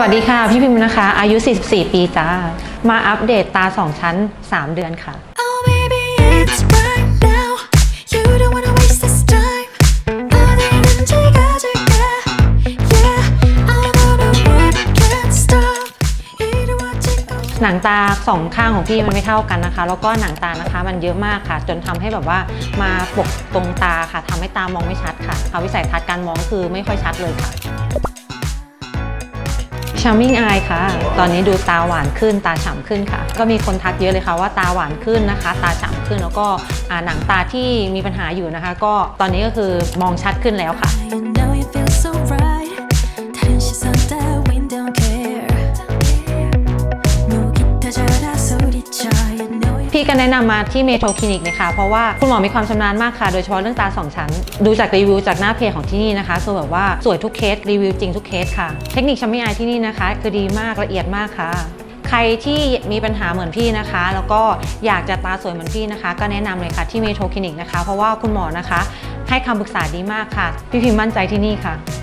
วัสดีค่ะ พี่พิมพ์นะคะ อายุ 44 ปีจ้า มาอัปเดตตา 2 ชั้น 3 เดือนค่ะ หนังตาสองข้างของพี่มันไม่เท่ากันนะคะ แล้วก็หนังตานะคะมันเยอะมากค่ะ จนทำให้แบบว่ามาปกตรงตาค่ะ ทำให้ตามองไม่ชัดค่ะเอาวิสัยทัศน์การมองคือไม่ค่อยชัดเลยค่ะ Charming Eye ค่ะ ตอนนี้ดูตาหวานขึ้นตาฉ่ำขึ้นค่ะ ก็มีคนทักเยอะเลยค่ะว่าตาหวานขึ้นนะคะ ตาฉ่ำขึ้นแล้วก็หนังตาที่มีปัญหาอยู่นะคะ ก็ตอนนี้ก็คือมองชัดขึ้นแล้วค่ะ know you พี่ก็แนะนำมาที่เมโทรคลินิกนะคะเพราะว่าคุณหมอมีความชำนาญมากค่ะ โดยเฉพาะเรื่องตาสองชั้น ดูจากรีวิวจากหน้าเพจของที่นี่นะคะคือแบบว่าสวยทุกเคสรีวิวจริงทุกเคสค่ะ เทคนิคชัมมี่อายที่นี่นะคะ คือดีมากละเอียดมากค่ะ ใครที่มีปัญหาเหมือนพี่นะคะ แล้วก็อยากจะตาสวยเหมือนพี่นะคะ ก็แนะนำเลยค่ะที่เมโทรคลินิกนะคะ เพราะว่าคุณหมอนะคะ ให้คำปรึกษาดีมากค่ะ พี่พิมมั่นใจที่นี่ค่ะ